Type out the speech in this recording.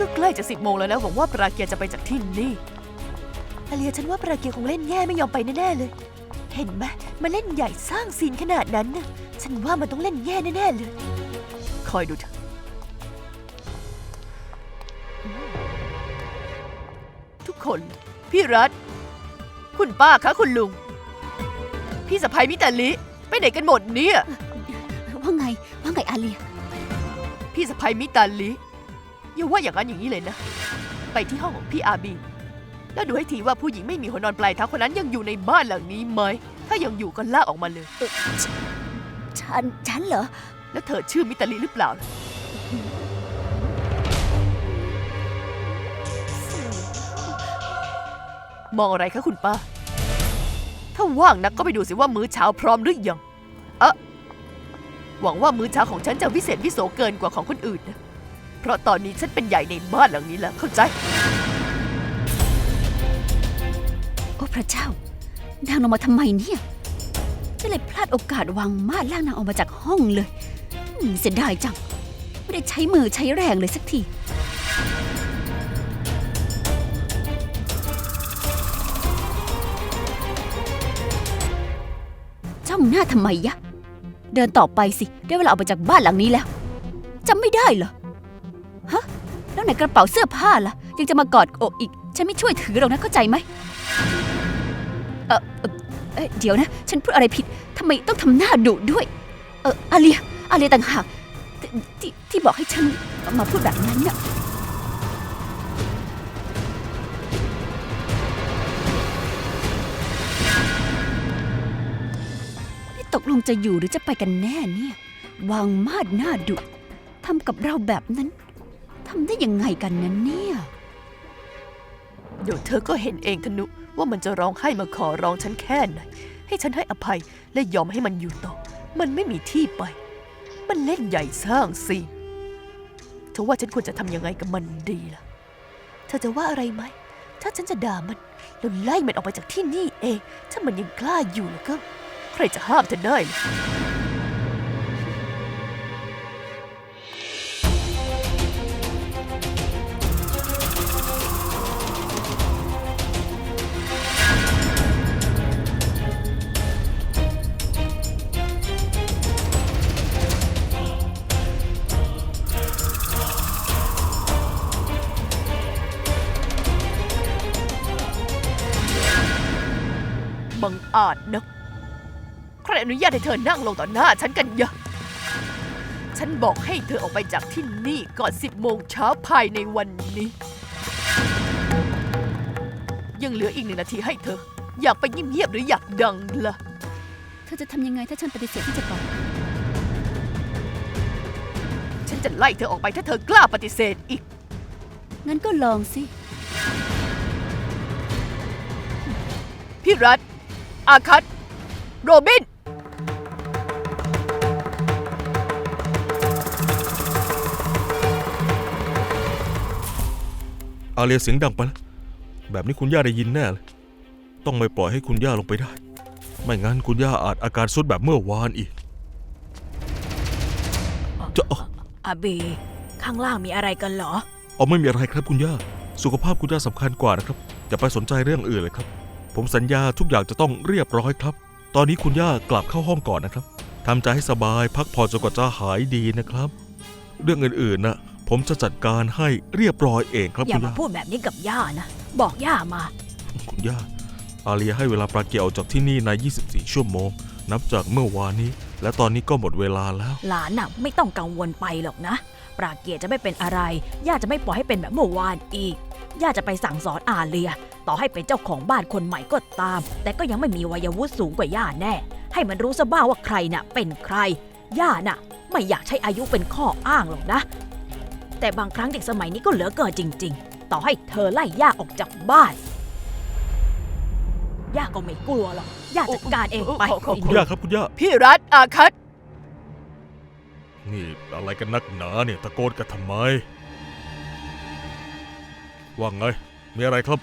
ก็ใกล้จะสิบโมงแล้วนะหวังว่าปราเกียร์จะไปจากที่นี่อาเลียฉันว่าปราเกียร์คงเล่นแย่ไม่ยอมไปแน่ๆเลย เห็นไหมมาเล่นใหญ่สร้างซีนขนาดนั้นน่ะฉันว่ามันต้องเล่นแย่แน่ๆเลย คอยดูเถอะทุกคน พี่รัฐ คุณป้าคะคุณลุง พี่สะพ้ยมิตาลิไปไหนกันหมดเนี่ย ว่าไง ว่าไงอาเลีย พี่สะพ้ยมิตาลิ อย่าว่าอย่างนั้นอย่างนี้เลยนะ ไปที่ห้องของพี่อาบี แล้วดูให้ทีว่าผู้หญิงไม่มีหัวนอนปลายเท้าคนนั้นยังอยู่ในบ้านหลังนี้ไหม ถ้ายังอยู่ก็ลากออกมาเลย ฉัน ฉันเหรอ แล้วเธอชื่อมิตาลิหรือเปล่าล่ะมองอะไรคะคุณป้า ถ้าว่างนักก็ไปดูสิว่ามื้อเช้าพร้อมหรือยัง เอะหวังว่ามื้อเช้าของฉันจะวิเศษวิโสเกินกว่าของคนอื่นนะเพ ราะตอนนี้ฉันเป็นใหญ่ในบ้านหลังนี้แล้วเข้าใจ โอ้พระเจ้านางลงมาทำไมเนี่ยฉันเลยพลาดโอกาสวางมาดล่างนางออกมาจากห้องเลยอืมเสียดายจัง ไม่ได้ใช้มือใช้แรงเลยสักที จ้องหน้าทำไมยะ เดินต่อไปสิ ได้เวลาออกไปจากบ้านหลังนี้แล้วจำไม่ได้เหรอ แล้วไหนกระเป๋าเสื้อผ้าล่ะ ยังจะมากอดอกอีก ฉันไม่ช่วยถือหรอกนะเข้าใจไหมเออเอ่อเอ้ยเดี๋ยวนะ ฉันพูดอะไรผิดทำไมต้องทำหน้าดุด้วย เอออาเลียอาเลียต่างหากที่ที่ที่บอกให้ฉันมาพูดแบบนั้นน่ะ นี่ตกลงจะอยู่หรือจะไปกันแน่เนี่ย วางมาดหน้าดุทำกับเราแบบนั้น ทำได้ยังไงกันนั้นเนี่ย เดี๋ยวเธอก็เห็นเองธนุว่ามันจะร้องไห้มาขอร้องฉันแค่ไหน ให้ฉันให้อภัยและยอมให้มันอยู่ต่อ มันไม่มีที่ไป มันเล่นใหญ่สร้างซีนเธอว่าฉันควรจะทำยังไงกับมันดีล่ะ เธอจะว่าอะไรไหม ถ้าฉันจะด่ามันแล้วไล่มันออกไปจากที่นี่เอง ถ้ามันยังกล้าอยู่แล้วก็ ใครจะห้ามเธอได้ล่ะ บังอาจนะใครอนุญาตให้เธอนั่งลงต่อหน้าฉันกันยะ ฉันบอกให้เธอออกไปจากที่นี่ก่อนสิบโมงเช้าภายในวันนี้ ยังเหลืออีกหนึ่งนาทีให้เธอ อยากไปเงียบๆหรืออยากดังล่ะ เธอจะทำยังไงถ้าฉันปฏิเสธที่จะบอกฉันจะไล่เธอออกไปถ้าเธอกล้าปฏิเสธอีก งั้นก็ลองสิ พี่รัฐ อาคัตโรบิน อาเลียเสียงดังไปแล้วแบบนี้คุณย่าได้ยินแน่เลย ต้องไม่ปล่อยให้คุณย่าลงไปได้ ไม่งั้นคุณย่าอาจอาการสุดแบบเมื่อวานอีก จะเอาอาเบข้างล่างมีอะไรกันเหรอ เอาไม่มีอะไรครับคุณย่า สุขภาพคุณย่าสำคัญกว่านะครับ อย่าไปสนใจเรื่องอื่นเลยครับ ผมสัญญาทุกอย่างจะต้องเรียบร้อยครับ ตอนนี้คุณย่ากลับเข้าห้องก่อนนะครับทำใจให้สบายพักผ่อนจนกว่าจะหายดีนะครับ เรื่องอื่นๆน่ะผมจะจัดการให้เรียบร้อยเองครับอย่าคุณมาย่าพูดแบบนี้กับย่านะ บอกย่ามา คุณย่าอาเลียให้เวลาปลาเกียวออกจากที่นี่ใน 24 ชั่วโมง นับจากเมื่อวานนี้ และตอนนี้ก็หมดเวลาแล้ว หลานน่ะไม่ต้องกังวลไปหรอกนะ ปราเกียจะไม่เป็นอะไร ย่าจะไม่ปล่อยให้เป็นแบบเมื่อวานอีก ย่าจะไปสั่งสอนอาเลีย ต่อให้เป็นเจ้าของบ้านคนใหม่ก็ตาม แต่ก็ยังไม่มีวัยวุฒิสูงกว่าย่าแน่ ให้มันรู้ซะบ้างว่าใครน่ะ เป็นใคร ย่าน่ะ ไม่อยากใช้อายุเป็นข้ออ้างหรอกนะ แต่บางครั้งเด็กสมัยนี้ก็เหลือเกินจริง ๆ ต่อให้เธอไล่ย่าออกจากบ้าน ย่าก็ไม่กลัวหรอกย่าจัดการเองไปโอ้โอ้โอ้คุณย่าครับคุณย่า พี่รัฐอาคัตนี่อะไรกันนักหนาเนี่ยตะโกนกันทำไม ว่าไง มีอะไรครับ